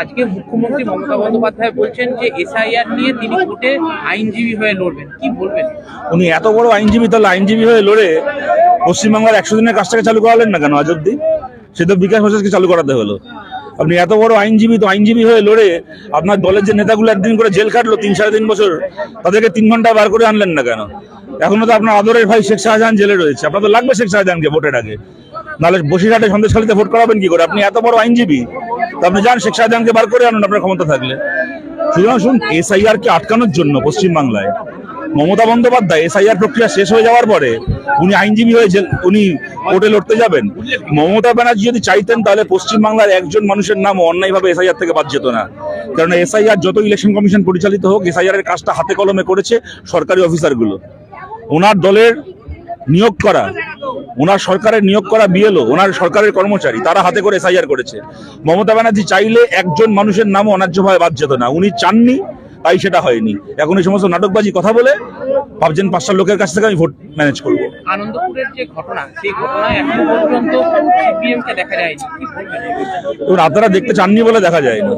আজকে মুখ্যমন্ত্রী মমতা বন্দ্যোপাধ্যায় বলছেন যে এসআইআর নিয়ে তিনি কোর্টে আইনজীবী হয়ে লড়বেন? কি বলবেন? উনি এত বড় আইনজীবী, তাহলে আইনজীবী হয়ে লড়ে পশ্চিমবাংলার একশো দিনের কাজটাকে চালু করালেন না কেন আজ অব্দি সে তো বিকাশ ঘোষকে চালু করাতে হলো। আপনি এত বড় আইনজীবী, তো আইনজীবী হয়ে লড়ে আপনার দলের যে নেতাগুলো একদিন করে জেল খাটলো তিন সাড়ে তিন বছর, তাদেরকে তিন ঘণ্টা বার করে আনলেন না কেন? এখনও তো আপনার আদরের ভাই শেখ শাহজাহান জেলে রয়েছে। আপনার তো লাগবে শেখ শাহজাহানকে ভোটের আগে। নাহলে বসিরহাটে সন্দেশখালীতে ভোট করাবেন কি করে? আপনি এত বড় আইনজীবী। আপনি যান, শেখ শাহজাহানকে বার করে আনুন, আপনার ক্ষমতা থাকলে। সুতরাং শুনুন এসআইআর কে আটকানোর জন্য পশ্চিমবাংলায়। মমতা বন্দ্যোপাধ্যায় এসআইআর প্রক্রিয়া শেষ হয়ে যাওয়ার পরে উনি আইনজীবী হয়ে উনি কোর্টে লড়তে যাবেন। মমতা ব্যানার্জি যদি চাইতেন, তাহলে পশ্চিমবাংলার একজন মানুষের নাম অন্যায়ভাবে এসআইআর থেকে বাদ যেত না। কারণ এসআইআর যত ইলেকশন কমিশন পরিচালিত হোক এসআইআর এর কাজটা হাতে কলমে করেছে সরকারি অফিসারগুলো ওনার দলের নিয়োগ করা ওনার সরকারের নিয়োগ করা বিএলও ওনার সরকারের কর্মচারী তারা হাতে করে এসআইআর করেছে। মমতা ব্যানার্জি চাইলে একজন মানুষের নামও অন্যায্যভাবে বাদ যেত না। উনি চাননি তাই সেটা হয়নি। এখন এই সমস্ত নাটকবাজি কথা বলে ভাবছেন পাঁচটা লোকের কাছ থেকে আমি ভোট ম্যানেজ করব। আনন্দপুরের যে ঘটনা সেই ঘটনায় এখনও পর্যন্ত সিপিএম দেখা যায়নি। কি বলবেন? এই বিষয়ে? এবং আপনারা দেখতে চাননি বলে দেখা যায়নি।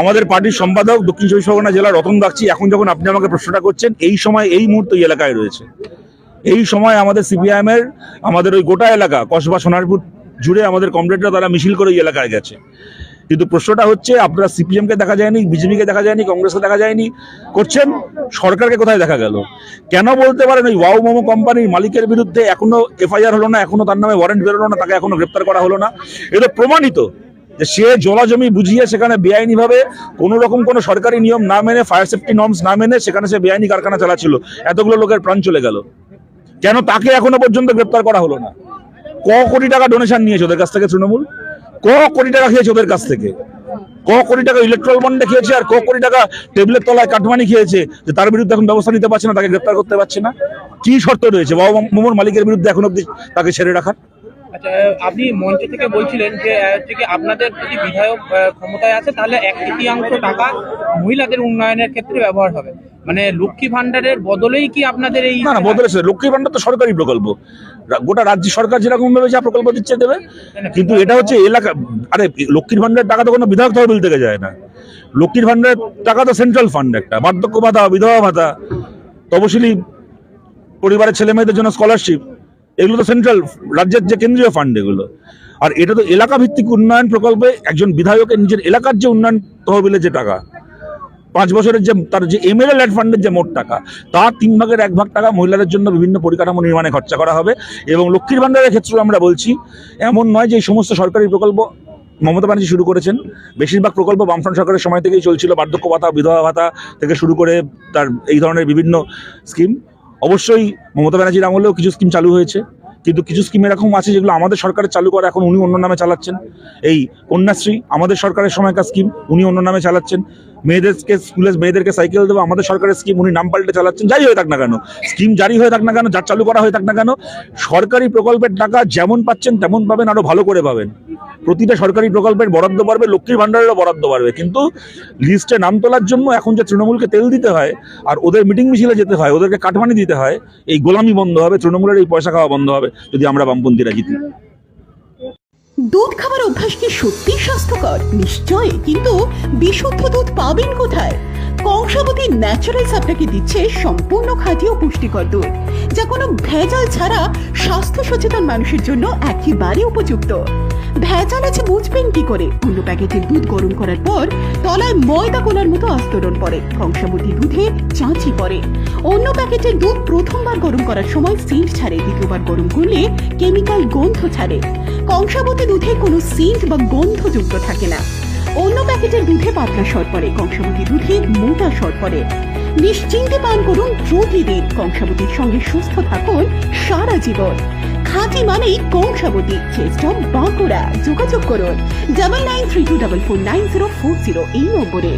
আমাদের পার্টির সম্পাদক দক্ষিণ চব্বিশ পরগনা জেলার রতন বাগচি এখন যখন আপনি আমাকে প্রশ্নটা করছেন এই সময় এই মুহূর্তে এই এলাকায় রয়েছে। এই সময় আমাদের সিপিআইএম এর, আমাদের ওই গোটা এলাকা, কসবা, সোনারপুর জুড়ে আমাদের কমরেডরা তারা মিছিল করে ওই এলাকায় গেছে। কিন্তু প্রশ্নটা হচ্ছে, আপনারা সিপিএম কে দেখা যায়নি বিজেপিকে দেখা যায়নি, কংগ্রেসকে দেখা যায়নি, করছেন? সরকারকে কোথায় দেখা গেল? কেন বলতে পারেন ওই ওয়াও মোমো কোম্পানির মালিকের বিরুদ্ধে এখনও এফআইআর হলো না, এখনও তার নামে ওয়ারেন্ট বেরোলো না, তাকে এখনও গ্রেপ্তার করা হলো না? এটা প্রমাণিত যে সে জলা জমি বুঝিয়ে সেখানে বেআইনি ভাবে কোন রকম কোনো সরকারি নিয়ম না মেনে ফায়ার সেফটি নর্মস না মেনে সেখানে সে বেআইনি কারখানা চালাচ্ছিল। এতগুলো লোকের প্রাণ চলে গেল। কেন তাকে এখনও পর্যন্ত গ্রেপ্তার করা হলো না? ক কোটি টাকা ডোনেশন নিয়েছে ওদের কাছ থেকে তৃণমূল? ক কোটি টাকা খেয়েছে ওদের কাছ থেকে? ক কোটি টাকা ইলেকট্রাল বন্ডে খেয়েছে আর ক কোটি টাকা টেবিলের তলায় কাটমানি খেয়েছে যে তার বিরুদ্ধে এখন ব্যবস্থা নিতে পারছে না তাকে গ্রেপ্তার করতে পারছে না? কি শর্ত রয়েছে? বাবা মোমোর মালিকের বিরুদ্ধে এখন অব্দি তাকে ছেড়ে রাখার আচ্ছা আপনি মঞ্চ থেকে বলছিলেন যে আহ, হচ্ছে কি আপনাদের যদি বিধায়ক ক্ষমতায় আছে তাহলে এক তৃতীয়াংশ টাকা মহিলাদের উন্নয়নের ক্ষেত্রে ব্যবহার হবে। মানে লক্ষ্মী ভান্ডারের বদলেই কি আপনাদের এই না না বদলেছে। লক্ষ্মী ভান্ডার তো সরকারি প্রকল্প। গোটা রাজ্য সরকার যেরকম ভাবে যা প্রকল্প দিচ্ছে দেবে কিন্তু এটা হচ্ছে এলাকা আরে লক্ষ্মীর ভান্ডারের টাকা তো কোনো বিধায়ক তহবিল থেকে যায় না। লক্ষ্মীর ভান্ডারের টাকা তো সেন্ট্রাল ফান্ড একটা। বার্ধক্য ভাতা বিধবা ভাতা তপশিলি পরিবারের ছেলে মেয়েদের জন্য স্কলারশিপ এগুলো তো সেন্ট্রাল রাজ্যের যে কেন্দ্রীয় ফান্ড এগুলো। আর এটা তো এলাকা ভিত্তিক উন্নয়ন প্রকল্পে একজন বিধায়কের নিজের এলাকার যে উন্নয়ন তহবিলের যে টাকা পাঁচ বছরের যে তার যে এমএলএ ল্যান্ড ফান্ডের যে মোট টাকা তার তিন ভাগের এক ভাগ টাকা মহিলাদের জন্য বিভিন্ন পরিকাঠামো নির্মাণে খরচা করা হবে এবং লক্ষ্মীর ভান্ডারের ক্ষেত্রেও আমরা বলছি, এমন নয় যে এই সমস্ত সরকারি প্রকল্প মমতা ব্যানার্জি শুরু করেছেন। বেশিরভাগ প্রকল্প বামফ্রন্ট সরকারের সময় থেকেই চলছিল, বার্ধক্য ভাতা, বিধবা ভাতা থেকে শুরু করে তার এই ধরনের বিভিন্ন স্কিম অবশ্যই মমতা ব্যানার্জির আমলেও কিছু স্কিম চালু হয়েছে, কিন্তু কিছু স্কিম এরকম আছে যেগুলো আমাদের সরকারের চালু করা, এখন উনি অন্য নামে চালাচ্ছেন। এই কন্যাশ্রী, আমাদের সরকারের সময়কার স্কিম উনি অন্য নামে চালাচ্ছেন। মেয়েদেরকে স্কুলে মেয়েদেরকে সাইকেল দেবো, আমাদের সরকারের স্কিম উনি নাম পাল্টে চালাচ্ছেন, যাই হয়ে থাক না কেন। স্কিম জারি হয়ে থাক না কেন, যার চালু করা হয়ে থাক না কেন, সরকারি প্রকল্পের টাকা যেমন পাচ্ছেন, তেমন পাবেন, আরও ভালো করে পাবেন। প্রতিটা সরকারি প্রকল্পের বরাদ্দ বাড়বে, লক্ষ্মীর ভান্ডারেরও বরাদ্দ বাড়বে। কিন্তু লিস্টে নাম তোলার জন্য এখন যে তৃণমূলকে তেল দিতে হয়, আর ওদের মিটিং মিছিলে যেতে হয়, ওদেরকে কাটমানি দিতে হয়, এই গোলামি বন্ধ হবে, তৃণমূলের এই পয়সা খাওয়া বন্ধ হবে, যদি আমরা বামপন্থীরা জিতি। দুধ খাবার অভ্যাস কি সত্যি স্বাস্থ্যকর? নিশ্চয় কিন্তু বিশুদ্ধ দুধ পাবেন কোথায়? কংসাবতী ন্যাচারালস আপনাকে দিচ্ছে সম্পূর্ণ খাঁটি ও পুষ্টিকর দুধ, যা কোনো ভেজাল ছাড়া স্বাস্থ্য সচেতন মানুষের জন্য একেবারে উপযুক্ত। ভেজাল আছে বুঝবেন কি করে? অন্য প্যাকেটের দুধ গরম করার পর তলায় ময়দা কোলার মতো আস্তরণ পড়ে কংসাবতী দুধে চাঁচি পড়ে অন্য প্যাকেটের দুধ প্রথমবার গরম করার সময় সেন্ট ছাড়ে, দ্বিতীয়বার গরম করলে কেমিক্যাল গন্ধ ছাড়ে। কংসাবতী দুধে কোনো সেন্ট বা গন্ধ যুক্ত থাকে না। অন্য প্যাকেটের দুধে পাতলা শর্করে, কংসাবতী দুধে মোটা শর্করে। নিশ্চিন্তে পান করুন প্রতিদিন কংসাবতীর সঙ্গে সুস্থ থাকুন সারা জীবন। খাঁটি মানেই কংসাবতী চেস্টম বাঁকুড়া। যোগাযোগ করুন double nine three two double four nine zero four zero এই নম্বরে।